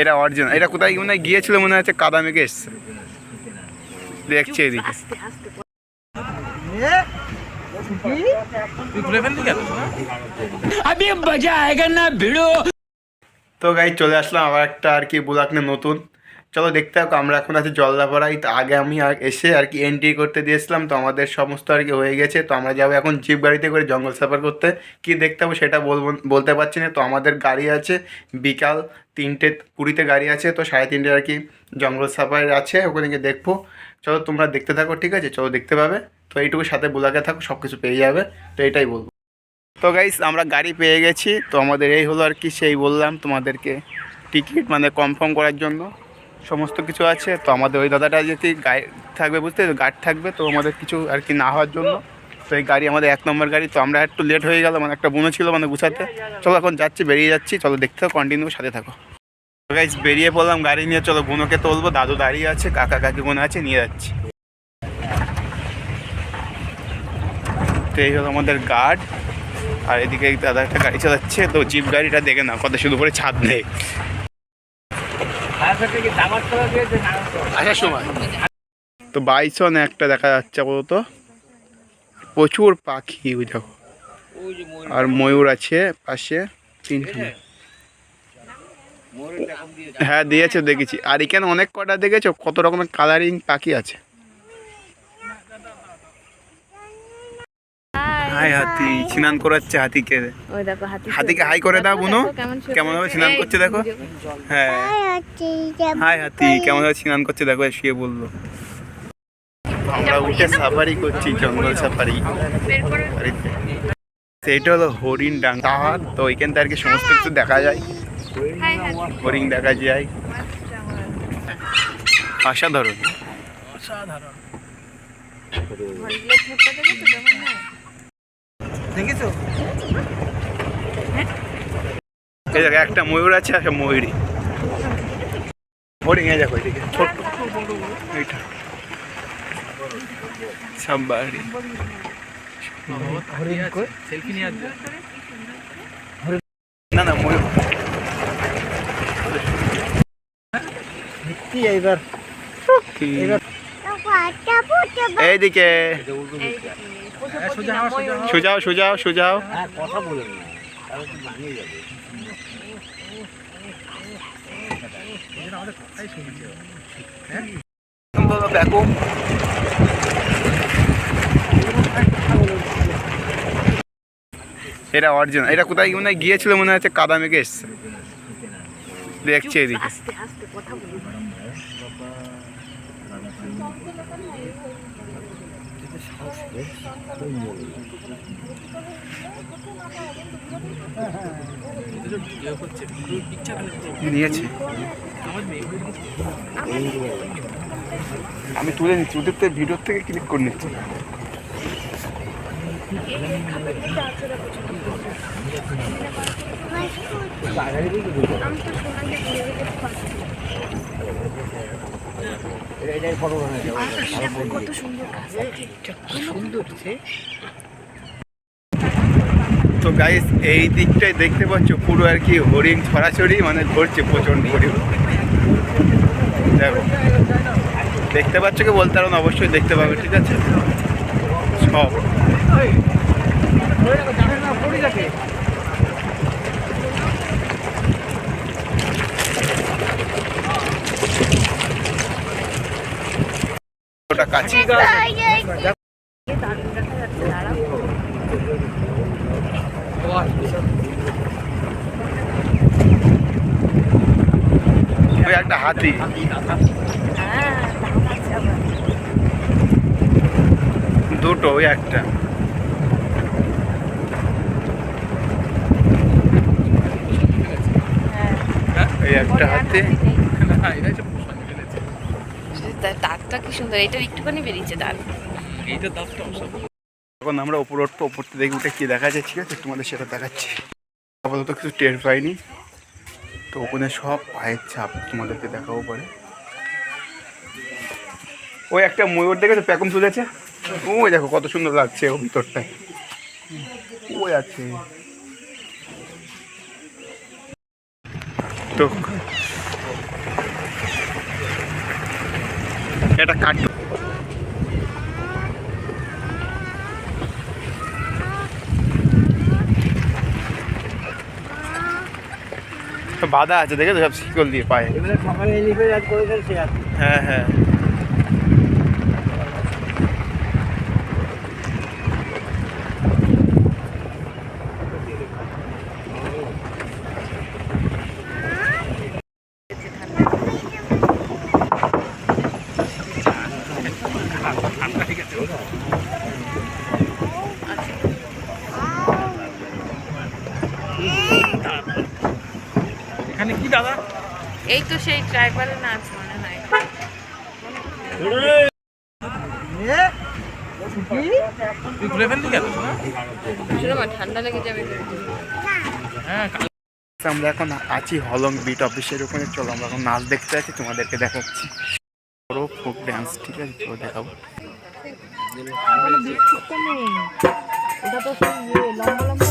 এটা অরিজিনাল এটা কোথায় মনে হয় গিয়েছিল মনে হচ্ছে কাদা মেঘে এসছে। দেখছি এদিকে। তো গাই চলে আসলাম আবার একটা আর কি বুলাকনে নতুন। চলো দেখতে থাকো, আমরা এখন আছি জলদাপাড়াই তো আগে আমি এসে আর কি এন্ট্রি করতে দিয়েছিলাম, তো আমাদের সমস্ত আর কি হয়ে গেছে। তো আমরা যাব এখন জিপ গাড়িতে করে জঙ্গল সাফার করতে। কি দেখতে হবে সেটা বলব, বলতে পারছি না। তো আমাদের গাড়ি আছে, বিকাল তিনটে কুড়িতে গাড়ি আছে, তো সাড়ে তিনটে আর কি জঙ্গল সাফারি আছে, ওখানে গিয়ে দেখব। চলো তোমরা দেখতে থাকো, ঠিক আছে? চলো দেখতে পাবে। তো এইটুকু সাথে বুলাকে থাকো সব কিছু পেয়ে যাবে। তো এটাই বলব। তো গাইস আমরা গাড়ি পেয়ে গেছি। তো আমাদের এই হলো আর কি, সেই বললাম তোমাদেরকে টিকিট মানে কনফার্ম করার জন্য। সমস্ত কিছু আছে। তো আমাদের ওই দাদাটা যদি গাড়ি থাকবে বুঝতে গার্ড থাকবে, তো আমাদের কিছু আর কি না হওয়ার জন্য। তো এই গাড়ি আমাদের এক নম্বর গাড়ি। তো আমরা একটু লেট হয়ে গেল মানে একটা বোনো ছিল মানে গুছাতে। চলো এখন যাচ্ছি, বেরিয়ে যাচ্ছি। চলো দেখতে থাকো কন্টিনিউ সাথে থাকো। তো গাইস বেরিয়ে পড়লাম গাড়ি নিয়ে। চলো বোনোকে তুলবো, দাদু দাঁড়িয়ে আছে, কাকা কাকি বোন আছে, নিয়ে যাচ্ছি। তো এই হলো আমাদের গার্ড আর এদিকে দাদা একটা গাড়ি চালাচ্ছে তো জিপ গাড়িটা দেখে না কত শুধু করে ছাদ নেই। আসার সময়। তো বাইসন একটা দেখা যাচ্ছে আপাতত। প্রচুর পাখি দেখো। আর ময়ূর আছে পাশে তিনখানে হ্যাঁ দিয়েছে দেখেছি। আর এখানে অনেক কটা দেখেছ? কত রকমের কালারিং পাখি আছে? হাই হাতি স্নান করাচ্ছে হাতিকে। ওই দেখো হাতি হাতিকে হাই করে দাও বুনু। দেখো কেমন ভাবে স্নান করছে দেখো। হ্যাঁ। হাই হাতি কেমন ভাবে স্নান করছে দেখো শুয়ে বলল। আমরা উঠে সাফারি করছি জঙ্গল সাফারি। সেইটা হলো হরিণ ডাঙ্গা। পাহাড় তো ওইখানটা আর কি সমস্ত কিছু দেখা যায়। হরিণ দেখা যায়। অসাধারণ। হলগুলো দেখো হয় এই জায়গায় একটা ময়ূর আছে একটা ময়ূরী। হরিণ এই দেখো এদিকে। ছোট্ট এইটা। সাম্বারি না না ময়ূর। এইবার। এইদিকে। সুজাও সুজাও সুজাও কথা বলে দেখো এটা অরিজিনাল। এটা কোথায় মনে হয় গিয়েছিল মনে হচ্ছে কাদা মেঘে এসছে। দেখছি এদিকে। আস্তে আমি তুলে নিচ্ছি ওদের তো ভিডিওর থেকে ক্লিক করে নিচ্ছি। ফটো বানাই তো গাইস এই দিকটাই দেখতে পাচ্ছ পুরো আর কি হরিণ ছড়াছড়ি মানে ঘুরছে প্রচণ্ড পরিমাণ দেখো। দেখতে পাচ্ছ কি বলতে পারো অবশ্যই দেখতে পাবে, ঠিক আছে? সব ওটা কাছে দারুণ দেখা যাচ্ছে দাঁড়াও ওই একটা হাতি। হ্যাঁ দুটো ওই একটা। হ্যাঁ। এই একটা হাতি। দা- দাঁতটা কি সুন্দর এটা একটুখানি বেরিয়েছে দাঁত। এখন আমরা ওপর উঠবো ওপর থেকে দেখি উঠে কি দেখা যায় ঠিক আছে? তোমাদের সেটা দেখাচ্ছি। আপাতত কিছু টের পাইনি। তো ওখানে সব পায়ের ছাপ তোমাদেরকে দেখাবো পরে। ওই একটা ময়ূর দেখেছ? প্যাকুম তুলেছে ওই দেখো কত সুন্দর লাগছে ও ভিতরটায়। ওই আছে। তো এটা কাট। বাধা আছে দেখেছ? সব শিকল দিয়ে পায়ে। এবারে সকালে এলিফে আজ করে ফেলছে আর হ্যাঁ হ্যাঁ এখানে কি দাদা? এই তো সেই ট্রাইবালের নাচ মনে হয়। তুই খুলে ফেললি কেন? ঠান্ডা লেগে যাবে হ্যাঁ আমরা এখন আছি হলং বিট অফিসের ওখানে চলো আমরা এখন নাচ দেখতে আছি তোমাদেরকে দেখাচ্ছি। বড় ফোক ড্যান্স ঠিক আছে? চলো দেখাবো। এটা তো ইয়ে, লম্বা লম্বা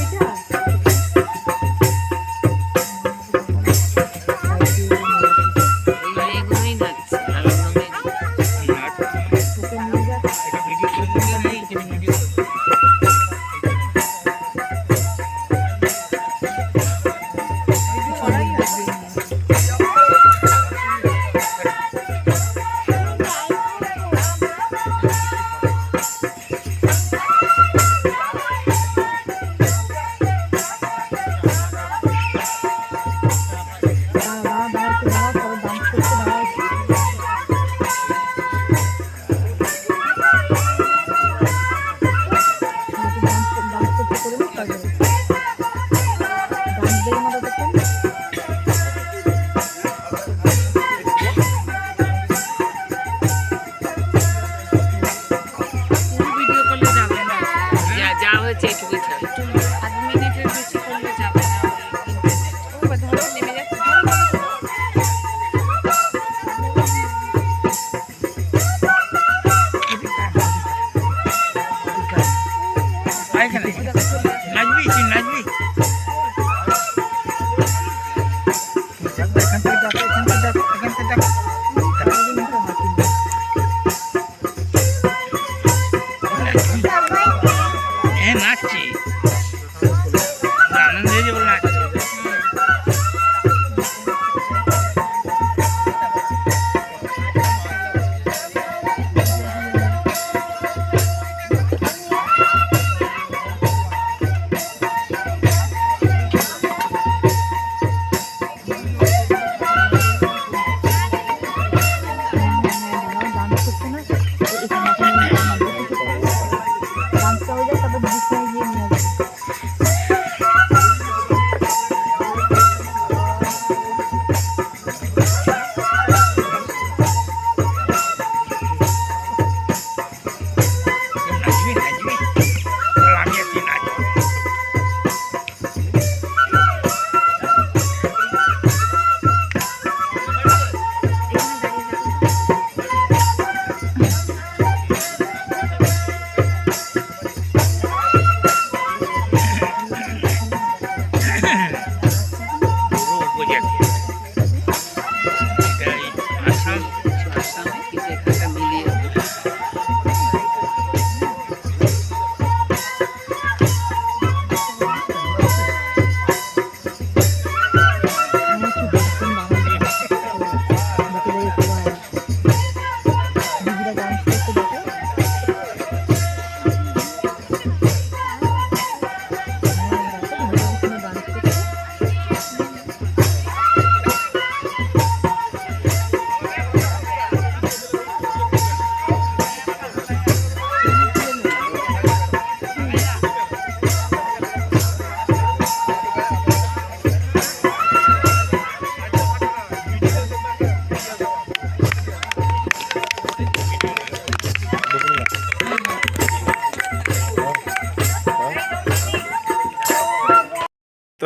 Yeah.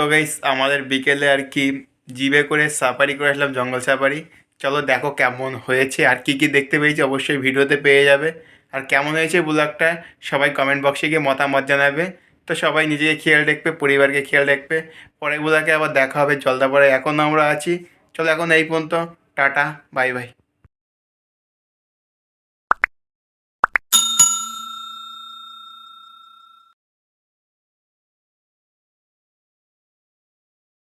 তো গাইস আমাদের বিকেলে আর কি জিবে করে সাফারি করে আসলাম, জঙ্গল সাফারি চলো দেখো কেমন হয়েছে, আর কি কি দেখতে পেয়েছি, অবশ্যই ভিডিওতে পেয়ে যাবে। আর কেমন হয়েছে ব্লগটা, সবাই কমেন্ট বক্সে গিয়ে মতামত জানাবে। তো সবাই নিজেকে খেয়াল রাখবে, পরিবারকে খেয়াল রাখবে। পরে ব্লগে আবার দেখা হবে, জলদাপাড়ায় এখন আমরা আছি। চলো এখন এই পর্যন্ত, টাটা বাই বাই